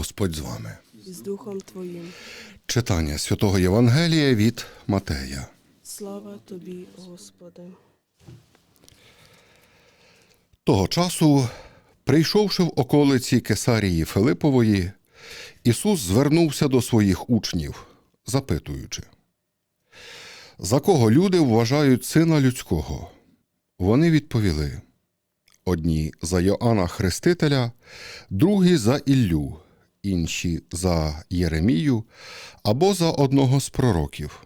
Господь з вами. і з Духом Твоїм. Читання святого Євангелія від Матея. Слава Тобі, Господи. Того часу, прийшовши в околиці Кесарії Филипової, Ісус звернувся до своїх учнів, запитуючи, за кого люди вважають сина людського? Вони відповіли: одні за Йоанна Хрестителя, другі за Іллю, інші за Єремію або за одного з пророків.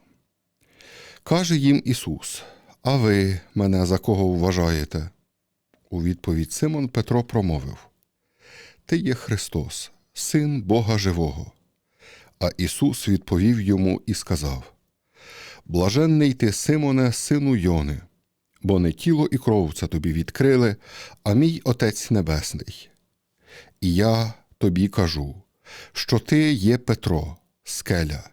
Каже їм Ісус: А ви мене за кого вважаєте? У відповідь Симон Петро промовив: Ти є Христос, Син Бога Живого. А Ісус відповів йому і сказав: Блаженний ти, Симоне, сину Йони, бо не тіло і кров це тобі відкрили, а мій Отець Небесний. І я тобі кажу, що ти є Петро, скеля,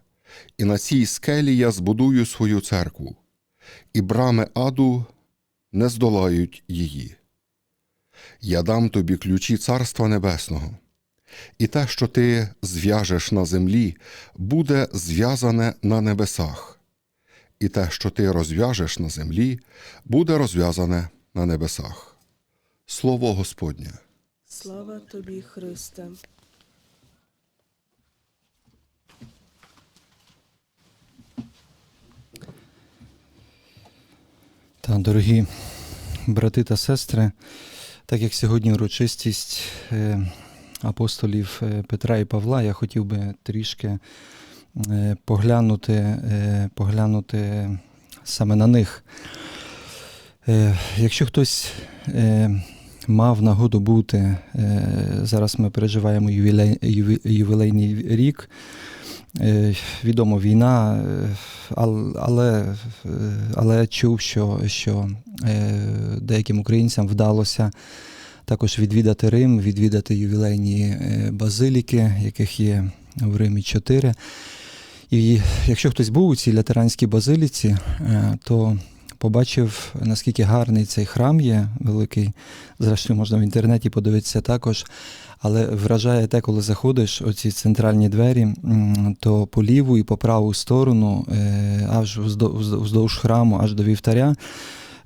і на цій скелі я збудую свою церкву, і брами аду не здолають її. Я дам тобі ключі Царства Небесного, і те, що ти зв'яжеш на землі, буде зв'язане на небесах, і те, що ти розв'яжеш на землі, буде розв'язане на небесах. Слово Господнє. Слава Тобі, Христе. Та, дорогі брати та сестри, так як сьогодні урочистість е, апостолів е, Петра і Павла, я хотів би трішки е, поглянути, поглянути саме на них. Якщо хтось мав нагоду бути, зараз ми переживаємо ювілей, ювілейний рік. Е, Відомо війна, е, але, е, але чув, що, що деяким українцям вдалося також відвідати Рим, відвідати ювілейні базиліки, яких є в Римі чотири. І якщо хтось був у цій латеранській базиліці, то побачив, наскільки гарний цей храм є, великий. Зрештою, можна в інтернеті подивитися також. Але вражає те, коли заходиш оці центральні двері, то по ліву і по праву сторону, е, аж вздо- вздо- вздовж храму, аж до вівтаря,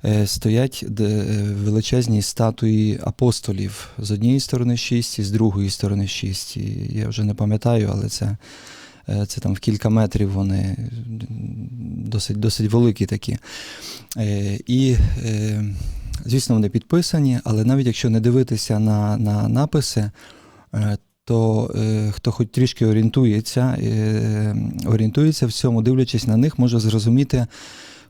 е, стоять е, величезні статуї апостолів. З однієї сторони шість, і з другої сторони шість. Я вже не пам'ятаю, але це, це там в кілька метрів вони досить, досить великі такі. Е, І е, Звісно, вони підписані, але навіть якщо не дивитися на, на написи, е, то е, хто хоч трішки орієнтується, е, орієнтується в цьому, дивлячись на них, може зрозуміти,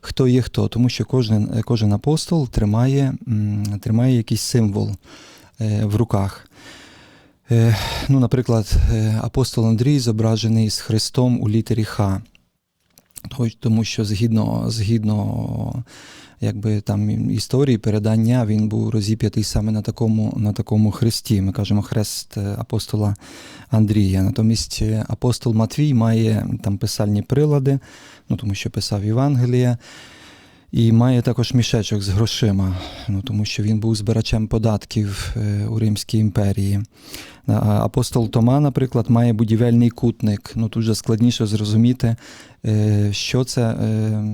хто є хто, тому що кожен, кожен апостол тримає, м, тримає якийсь символ е, в руках. Е, Ну, наприклад, е, апостол Андрій зображений з Христом у літері Х. Тому що згідно, згідно якби там історії, передання, він був розіп'ятий саме на такому, на такому хресті. Ми кажемо хрест е, апостола Андрія. Натомість апостол Матвій має там писальні прилади, ну тому що писав Євангелія. І має також мішечок з грошима, ну, тому що він був збирачем податків е, у Римській імперії. Апостол Тома, наприклад, має будівельний кутник. Ну, тут вже складніше зрозуміти, е, що це е,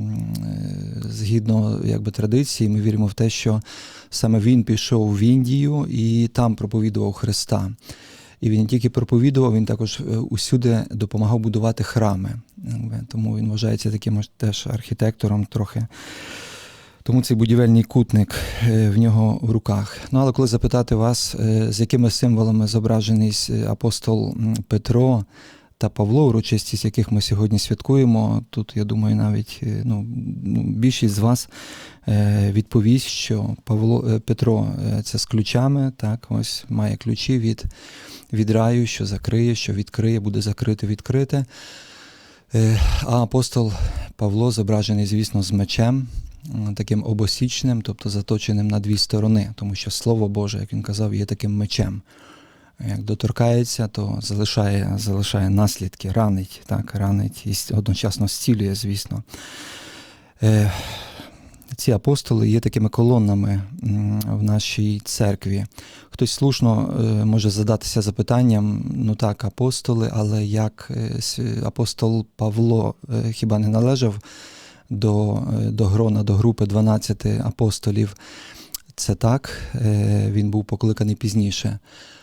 згідно якби, традиції. Ми віримо в те, що саме він пішов в Індію і там проповідував Христа. І він не тільки проповідував, він також е, усюди допомагав будувати храми. Тому він вважається таким теж архітектором трохи. Тому цей будівельний кутник е, в нього в руках. Ну, але коли запитати вас, е, з якими символами зображений е, апостол Петро та Павло, урочистість яких ми сьогодні святкуємо, тут, я думаю, навіть е, ну, ну, більшість з вас е, відповість, що Павло, е, Петро це з ключами, так, ось має ключі від, від раю, що закриє, що відкриє, буде закрите, відкрите. А апостол Павло зображений, звісно, з мечем, таким обосічним, тобто заточеним на дві сторони, тому що Слово Боже, як він казав, є таким мечем. Як доторкається, то залишає, залишає наслідки, ранить, так, ранить і одночасно зцілює, звісно. Е, ці апостоли є такими колоннами в нашій церкві. Хтось слушно е, може задатися запитанням: ну так, апостоли, але як е, апостол Павло е, хіба не належав до, до грона, до групи 12 апостолів? Це так, е, він був покликаний пізніше.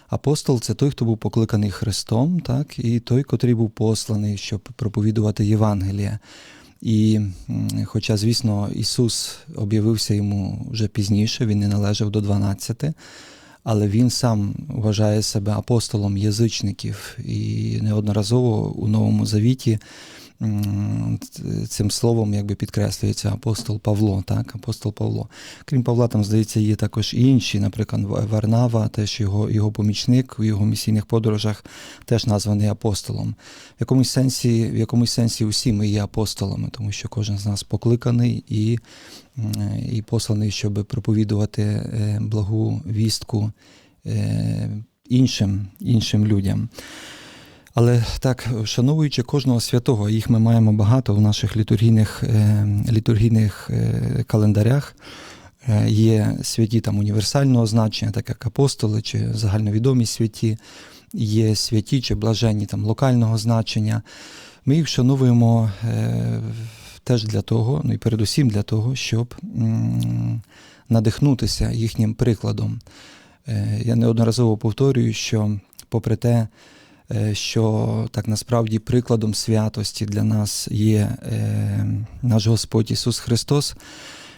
Апостол це той, хто був покликаний Христом, так, і той, котрий був посланий, щоб проповідувати Євангеліє. І хоча, звісно, Ісус об'явився йому вже пізніше, він не належав до 12, але він сам вважає себе апостолом язичників. І неодноразово у Новому Завіті цим словом якби підкреслюється апостол Павло, так, апостол Павло. Крім Павла, там, здається, є також і інші, наприклад, Варнава, теж його, його помічник у його місійних подорожах, теж названий апостолом. В якомусь сенсі, в якомусь сенсі усі ми є апостолами, тому що кожен з нас покликаний і, і посланий, щоб проповідувати е, благу вістку е, іншим, іншим людям. Але так, вшановуючи кожного святого, їх ми маємо багато в наших літургійних, е, літургійних е, календарях. Е, Є святі там універсального значення, так як апостоли чи загальновідомі святі, є святі чи блаженні там локального значення. Ми їх вшановуємо теж для того, ну і передусім для того, щоб надихнутися їхнім прикладом. Я неодноразово повторюю, що попри те, що так насправді прикладом святості для нас є е, наш Господь Ісус Христос,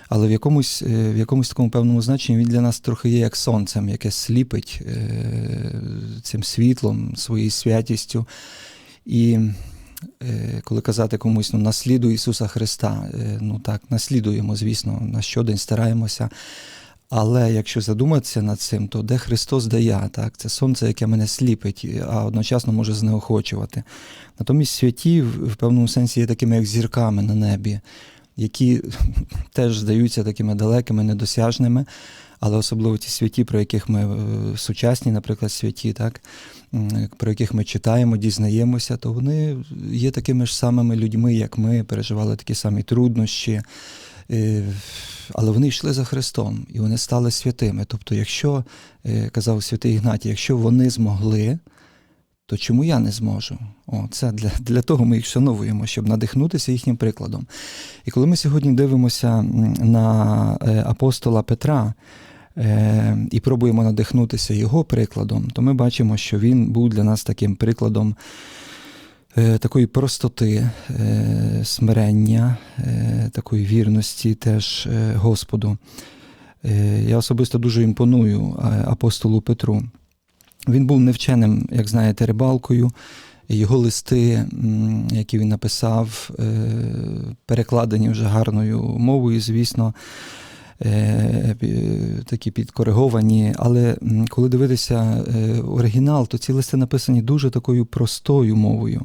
але в якомусь, е, в якомусь такому певному значенні Він для нас трохи є як сонцем, яке сліпить е, цим світлом, своєю святістю. І е, коли казати комусь, ну, наслідуй Ісуса Христа, е, ну так, наслідуємо, звісно, на щодень стараємося. Але якщо задуматися над цим, то де Христос, де я, так? це сонце, яке мене сліпить, а одночасно може знеохочувати. Натомість святі в певному сенсі є такими, як зірками на небі, які теж здаються такими далекими, недосяжними, але особливо ті святі, про яких ми е, сучасні, наприклад, святі, так, про яких ми читаємо, дізнаємося, то вони є такими ж самими людьми, як ми, переживали такі самі труднощі. Е, Але вони йшли за Христом і вони стали святими. Тобто, якщо, е, казав святий Ігнатій, якщо вони змогли, то чому я не зможу? О, це для, для того ми їх шановуємо, щоб надихнутися їхнім прикладом. І коли ми сьогодні дивимося на е, апостола Петра і пробуємо надихнутися його прикладом, то ми бачимо, що він був для нас таким прикладом такої простоти, е, смирення, е, такої вірності теж е, Господу. Е, Я особисто дуже імпоную е, апостолу Петру. Він був невченим, як знаєте, рибалкою. Його листи, які він написав, е, перекладені вже гарною мовою, звісно, е, такі підкориговані. Але коли дивитися е, оригінал, то ці листи написані дуже такою простою мовою.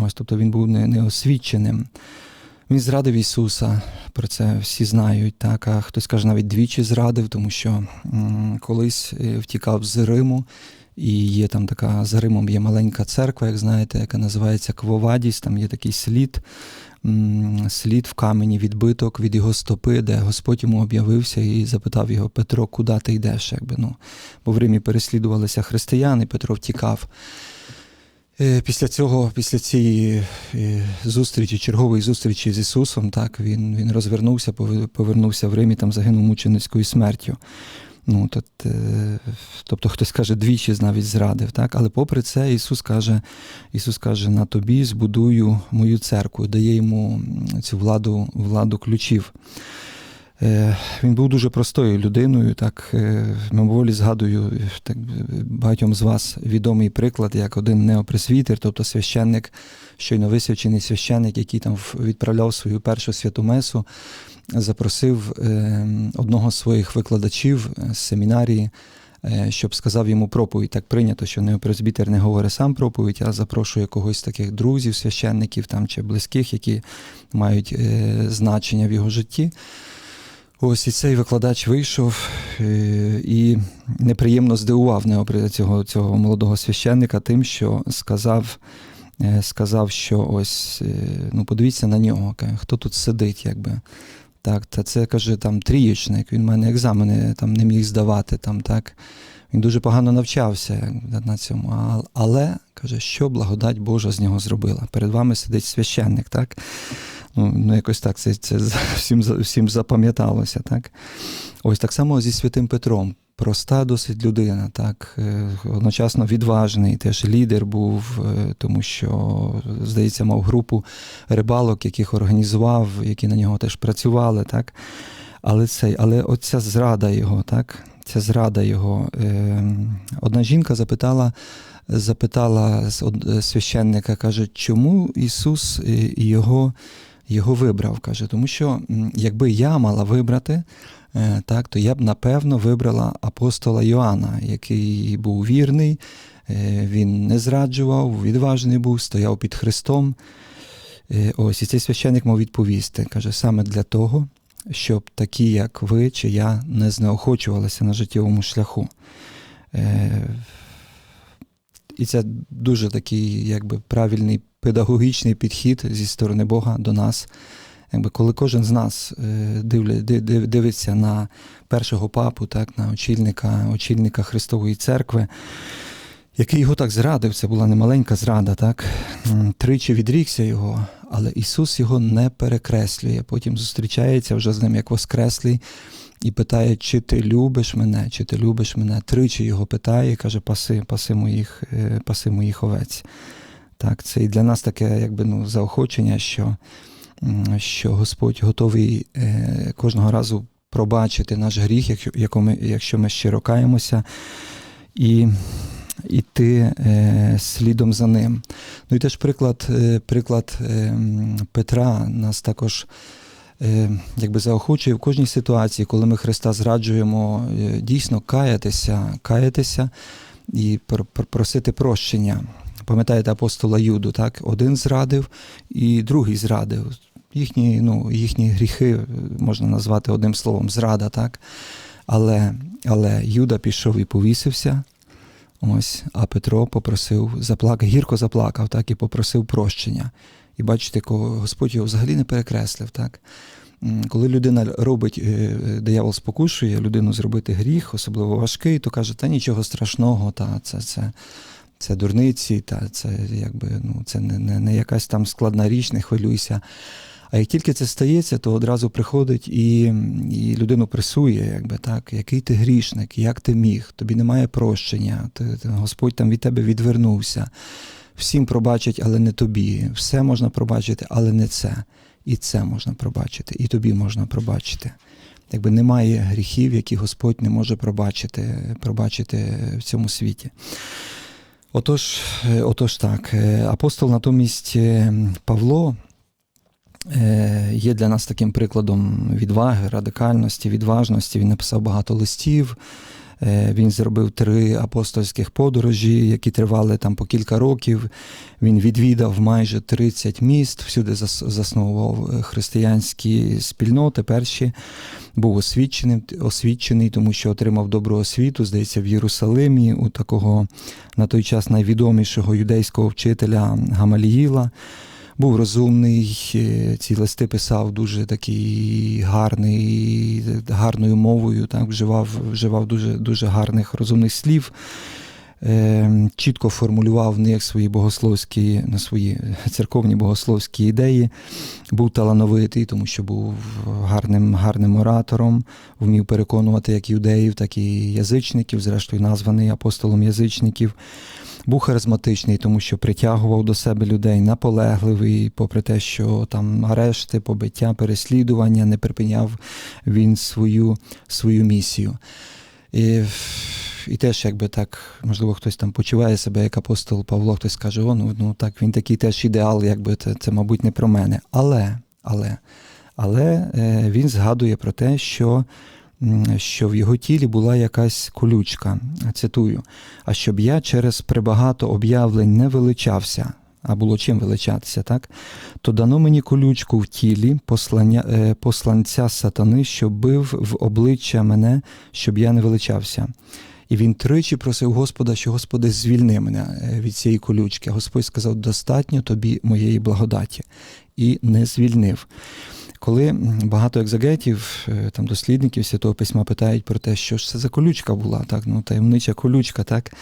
Ось, тобто він був неосвіченим. Він зрадив Ісуса, про це всі знають. Так? А хтось каже, навіть двічі зрадив, тому що колись е, втікав з Риму, і є там така за Римом є маленька церква, як знаєте, яка називається Квовадіс. Там є такий слід, слід в камені, відбиток від його стопи, де Господь йому об'явився і запитав його Петро, куди ти йдеш? Якби, ну, бо в Римі переслідувалися християни, Петро втікав. Е, Після цього, після цієї е, зустрічі, чергової зустрічі з Ісусом, так, він, він розвернувся, повернувся в Римі, там загинув мученицькою смертю. Ну, тот, е, тобто хтось каже, двічі навіть зрадив, так? але попри це Ісус каже, Ісус каже, на тобі збудую мою церкву, дає йому цю владу, владу ключів. Е, Він був дуже простою людиною. Так е, мимоволі згадую так, багатьом з вас відомий приклад, як один неопресвітер, тобто священник, щойно висвячений священник, який там відправляв свою першу святу месу, запросив е, одного з своїх викладачів е, з семінарії. е, Щоб сказав йому проповідь, так прийнято, що неопресбітер не говорить сам проповідь, а запрошує когось з таких друзів, священників там чи близьких, які мають значення в його житті. Ось і цей викладач вийшов і неприємно здивував цього, цього молодого священника тим, що сказав, сказав, що ось, ну подивіться на нього, хто тут сидить, якби. Так, та це каже там трієчник, він в мене екзамени там не міг здавати. Там, так. Він дуже погано навчався на цьому. Але каже, що благодать Божа з нього зробила. Перед вами сидить священник, так? Ну, ну якось так це, це всім, всім запам'яталося. Так? Ось так само зі святим Петром. Проста досить людина, так, е, одночасно відважний, теж лідер був, е, тому що, здається, мав групу рибалок, яких організував, які на нього теж працювали, так. Але цей, але оця зрада його, так, ця зрада його. Е, одна жінка запитала, запитала священника, каже, чому Ісус його, його вибрав? каже, тому що якби я мала вибрати, так, то я б напевно вибрала апостола Йоанна, який був вірний, е, він не зраджував, відважний був, стояв під Христом. Е, Ось і цей священник мав відповісти. Каже, саме для того, щоб такі, як ви чи я, не знеохочувалися на життєвому шляху. Е, І це дуже такий якби, правильний педагогічний підхід зі сторони Бога до нас. Якби, коли кожен з нас е, дивиться на першого папу, так, на очільника, очільника Христової церкви, який його так зрадив, це була немаленька зрада, так? Тричі відрікся його, але Ісус його не перекреслює. Потім зустрічається вже з ним як воскреслий і питає, чи ти любиш мене, чи ти любиш мене. Тричі його питає і каже, паси, паси моїх, е, паси моїх овець. Так, це і для нас таке якби, ну, заохочення, що, що Господь готовий е, кожного разу пробачити наш гріх, якщо, ми, якщо ми щиро каємося, і іти е, слідом за ним. Ну і теж приклад, е, приклад Петра нас також якби заохочує в кожній ситуації, коли ми Христа зраджуємо, дійсно каятися, каятися і пр- пр- просити прощення. Пам'ятаєте апостола Юду, так? Один зрадив і другий зрадив. Їхні, ну, їхні гріхи е, можна назвати одним словом зрада, так? Але, але Юда пішов і повісився. Ось, а Петро попросив заплакав, гірко заплакав, так, і попросив прощення. І бачите, Господь його взагалі не перекреслив. Так? Коли людина робить, е, е, диявол спокушує людину зробити гріх, особливо важкий, то каже, та нічого страшного, та це, це, це дурниці, та це якби ну, це не, не, не якась там складна річ, не хвилюйся. А як тільки це стається, то одразу приходить і, і людину пресує, якби так, який ти грішник, як ти міг, тобі немає прощення, ти, ти, Господь там від тебе відвернувся. Всім пробачить, але не тобі. Все можна пробачити, але не це. І це можна пробачити, і тобі можна пробачити. Якби немає гріхів, які Господь не може пробачити, пробачити в цьому світі. Отож, е, отож так, е, апостол натомість е, Павло є для нас таким прикладом відваги, радикальності, відважності. Він написав багато листів. Е, Він зробив три апостольських подорожі, які тривали там по кілька років. Він відвідав майже 30 міст, всюди засновував е, християнські спільноти. Перші був освічений, освічений, тому що отримав добру освіту, здається, в Єрусалимі у такого на той час найвідомішого юдейського вчителя Гамаліїла. Був розумний, е, ці листи писав дуже такий гарний, гарною мовою, так, вживав, вживав дуже, дуже гарних розумних слів, чітко формулював в них свої богословські, на свої церковні богословські ідеї, був талановитий, тому що був гарним, гарним оратором, вмів переконувати як юдеїв, так і язичників, зрештою названий апостолом язичників. Був харизматичний, тому що притягував до себе людей, наполегливий, попри те, що там арешти, побиття, переслідування, не припиняв він свою, свою місію. І, і теж, якби так, можливо, хтось там почуває себе як апостол Павло, хтось каже, о, ну, ну так, він такий теж ідеал, якби це, це, мабуть, не про мене. Але, але, але е, він згадує про те, що що в його тілі була якась колючка. Цитую: а щоб я через прибагато об'явлень не величався, а було чим величатися, так? То дано мені колючку в тілі послання, е, посланця сатани, що бив в обличчя мене, щоб я не величався. І він тричі просив Господа, що Господи, звільни мене е, від цієї колючки. Господь сказав: достатньо тобі моєї благодаті, і не звільнив. коли багато екзегетів, е, там дослідників Святого Письма питають про те, що ж це за колючка була, так, ну, таємнича колючка, так,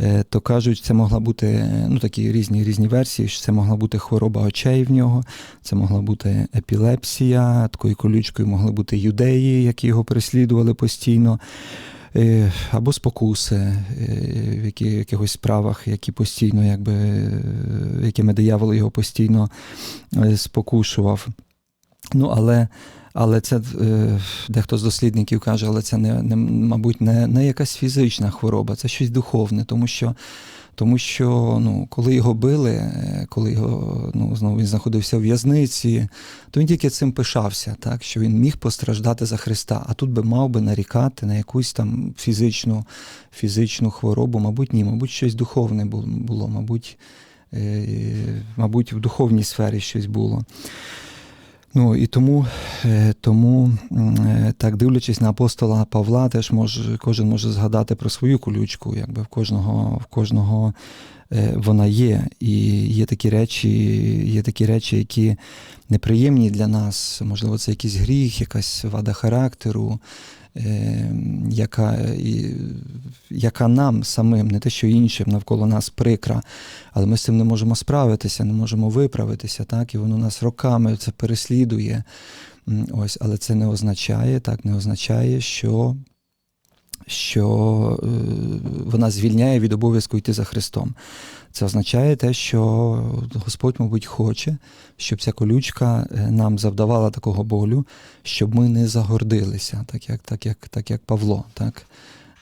е, то кажуть, це могла бути ну, такі різні різні версії, що це могла бути хвороба очей в нього, це могла бути епілепсія, такою колючкою могли бути юдеї, які його переслідували постійно. Е, Або спокуси е, в якихось справах, які постійно, якби, е, якими диявол його постійно спокушував. Ну, але, але це е, дехто з дослідників каже, але це не, не мабуть, не, не якась фізична хвороба, це щось духовне, тому що. Тому що ну, коли його били, е, коли його ну, знову він знаходився в в'язниці, то він тільки цим пишався, так, що він міг постраждати за Христа, а тут би мав би нарікати на якусь там фізичну, фізичну хворобу, мабуть, ні, мабуть, щось духовне було, мабуть, е, мабуть, в духовній сфері щось було. Ну і тому, е, тому е, так дивлячись на апостола Павла, теж може, кожен може згадати про свою колючку, якби в кожного, в кожного е, вона є. І є такі речі, є такі речі, які неприємні для нас. Можливо, це якийсь гріх, якась вада характеру, яка, яка нам самим, не те, що іншим навколо нас прикра, але ми з цим не можемо справитися, не можемо виправитися, так, і воно нас роками це переслідує. Ось, але це не означає, так, не означає, що, що е, вона звільняє від обов'язку йти за Христом. Це означає те, що Господь, мабуть, хоче, щоб ця колючка е, нам завдавала такого болю, щоб ми не загордилися, так як, так як, так як Павло. Так?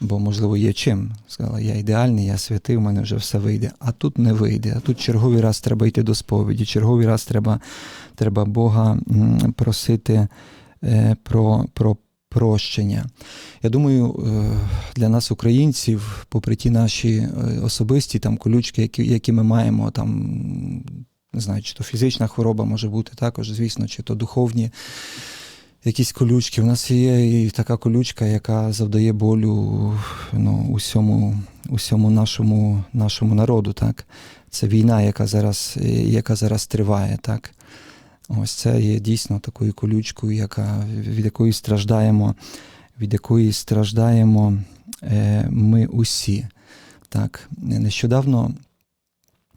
Бо, можливо, є чим. Сказала, я ідеальний, я святий, у мене вже все вийде. А тут не вийде. А тут черговий раз треба йти до сповіді, черговий раз треба, треба Бога просити е, про, про прощення. Я думаю, е, для нас, українців, попри ті наші е, особисті там колючки, які, які ми маємо, там не знаю, чи то фізична хвороба може бути також, звісно, чи то духовні якісь колючки. У нас є і така колючка, яка завдає болю ну, усьому, усьому нашому, нашому народу. Так? Це війна, яка зараз, яка зараз триває. Так? Ось це є дійсно такою колючкою, яка, від якої страждаємо, від якої страждаємо е, ми усі. Так. Нещодавно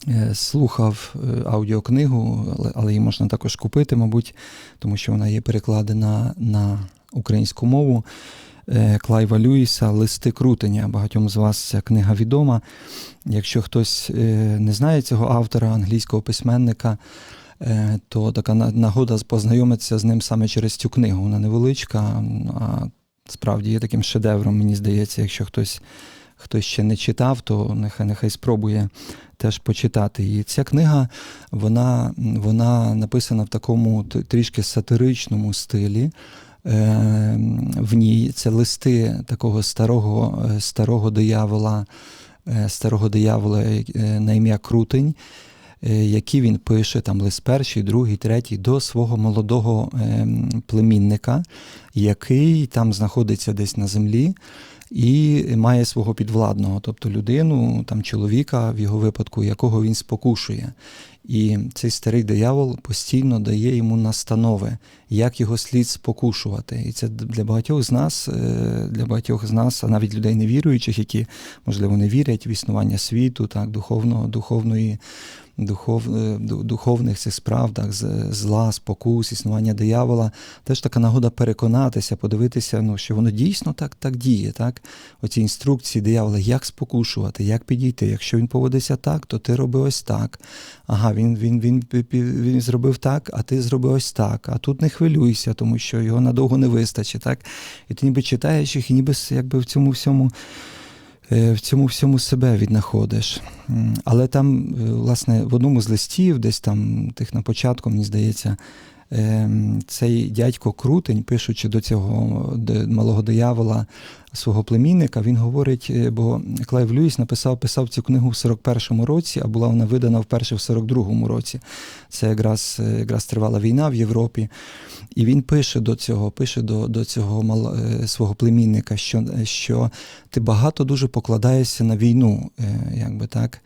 е, слухав е, аудіокнигу, але, її можна також купити, мабуть, тому що вона є перекладена на українську мову. Клайва Люїса Листи крутення. Багатьом з вас ця книга відома. Якщо хтось не знає цього автора, англійського письменника, то така на- нагода познайомитися з ним саме через цю книгу. Вона невеличка, а справді є таким шедевром, мені здається, якщо хтось, хтось ще не читав, то нехай нехай спробує теж почитати. І ця книга вона, вона написана в такому трішки сатиричному стилі. Е, В ній це листи такого старого, е, старого диявола, е, старого диявола е, на ім'я Крутень, е, які він пише, там лист перший, другий, третій, до свого молодого ем, племінника, який там знаходиться десь на землі і має свого підвладного, тобто людину, там чоловіка, в його випадку, якого він спокушує. І цей старий диявол постійно дає йому настанови, як його слід спокушувати. І це для багатьох з нас, е, для багатьох з нас, а навіть людей невіруючих, які, можливо, не вірять в існування світу, так, духовного, духовної, духов, е, духовних цих справ, так, зла, спокус, існування диявола. Теж така нагода переконатися, подивитися, ну, що воно дійсно так, так діє. Так? Оці інструкції диявола, як спокушувати, як підійти. Якщо він поводиться так, то ти роби ось так. Ага, він, він, він, він, він, зробив так, а ти зроби ось так. А тут не хвилюйся, тому що його надовго не вистачить. Так? І ти ніби читаєш їх, і ніби якби в цьому всьому. Е, В цьому всьому себе віднаходиш. Але там, е, власне, в одному з листів, десь там тих на початку, мені здається, ем, цей дядько Крутень, пишучи до цього малого диявола свого племінника. Він говорить, е, бо Клайв Льюіс написав писав цю книгу в 41-му році, а була вона видана вперше в 42-му році. Це якраз, е, якраз тривала війна в Європі. І він пише до цього, пише до, до цього мал, е, свого племінника, що, що ти багато дуже покладаєшся на війну, якби так.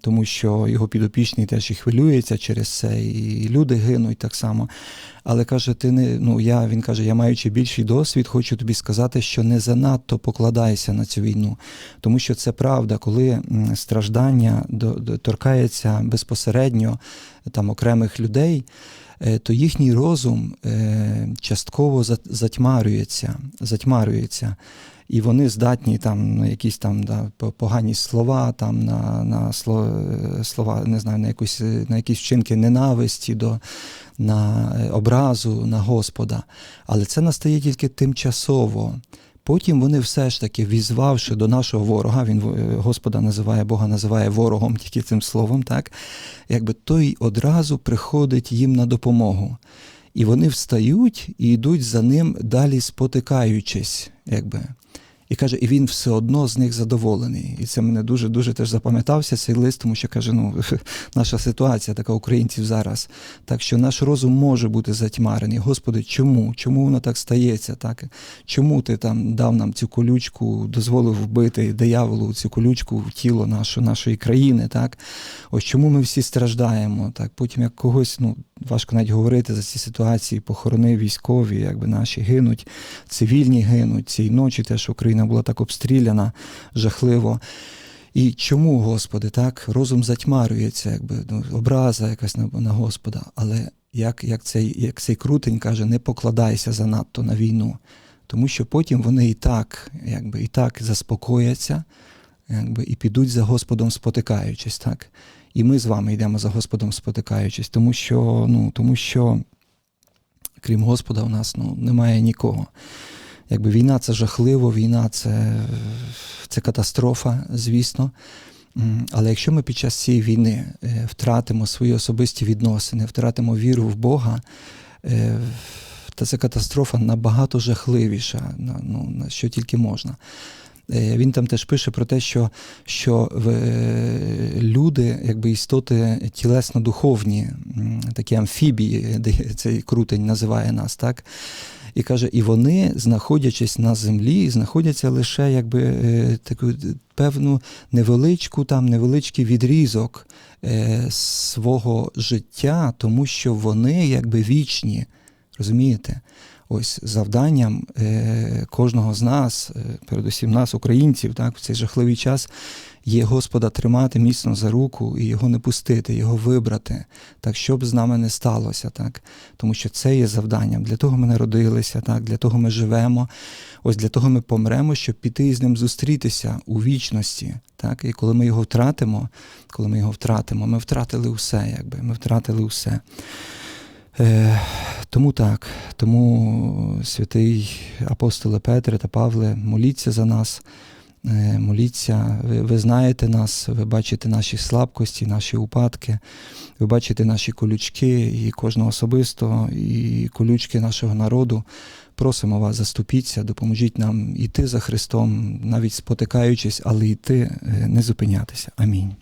Тому що його підопічний теж і хвилюється через це, і люди гинуть так само. Але каже, ти не ну я він каже, я маючи більший досвід, хочу тобі сказати, що не занадто покладайся на цю війну, тому що це правда, коли страждання торкається безпосередньо там окремих людей. е, То їхній розум е, частково за- затьмарюється, затьмарюється, і вони здатні там на якісь там да, погані слова, там на, на е, слова, не знаю, на якусь на якісь вчинки ненависті до на е, образу на Господа. Але це настає тільки тимчасово. Потім вони все ж таки, візвавши до нашого ворога, він е, Господа називає, Бога називає ворогом тільки цим словом, так, якби той одразу приходить їм на допомогу. І вони встають і йдуть за ним далі спотикаючись, якби. І каже, і він все одно з них задоволений. І це мене дуже дуже теж запам'ятався цей лист, тому що каже, ну наша ситуація така українців зараз. Так що наш розум може бути затьмарений. Господи, чому? Чому воно так стається? Так? Чому ти там дав нам цю колючку, дозволив вбити дияволу цю колючку в тіло нашу, нашої країни? Так? Ось чому ми всі страждаємо? Так? Потім як когось, ну важко навіть говорити за ці ситуації, похорони військові, якби наші гинуть, цивільні гинуть. Цієї ночі теж Україна була так обстріляна жахливо. І чому, Господи, так? Розум затьмарюється, якби ну, образа якась на, на Господа. Але як, як, цей, як цей крутень каже, не покладайся занадто на війну. Тому що потім вони і так, якби, і так заспокояться, якби, і підуть за Господом спотикаючись. так? І ми з вами йдемо за Господом спотикаючись, тому що, ну, тому що крім Господа, у нас ну, немає нікого. Якби війна це жахливо, війна це, це катастрофа, звісно. Але якщо ми під час цієї війни е, втратимо свої особисті відносини, втратимо віру в Бога, е, то ця катастрофа набагато жахливіша, ну, на що тільки можна. Е, Він там теж пише про те, що, що е, люди, якби істоти тілесно-духовні, такі амфібії, де цей крутень називає нас, так? І каже, і вони, знаходячись на землі, знаходяться лише якби е, таку певну невеличку, там невеличкий відрізок свого життя, тому що вони якби вічні. Розумієте? Ось завданням е, кожного з нас, е, передусім нас, українців, так, в цей жахливий час є Господа тримати міцно за руку і його не пустити, його вибрати, так щоб з нами не сталося, так. Тому що це є завданням. Для того ми народилися, так, для того ми живемо. Ось для того ми помремо, щоб піти з ним зустрітися у вічності. Так? І коли ми його втратимо, коли ми його втратимо, ми втратили все, якби ми втратили все. Е, тому так, тому святий апостоле Петре та Павле, моліться за нас, е, моліться, ви, ви знаєте нас, ви бачите наші слабкості, наші упадки, ви бачите наші колючки і кожного особисто, і колючки нашого народу. Просимо вас, заступіться, допоможіть нам іти за Христом, навіть спотикаючись, але йти, е, не зупинятися. Амінь.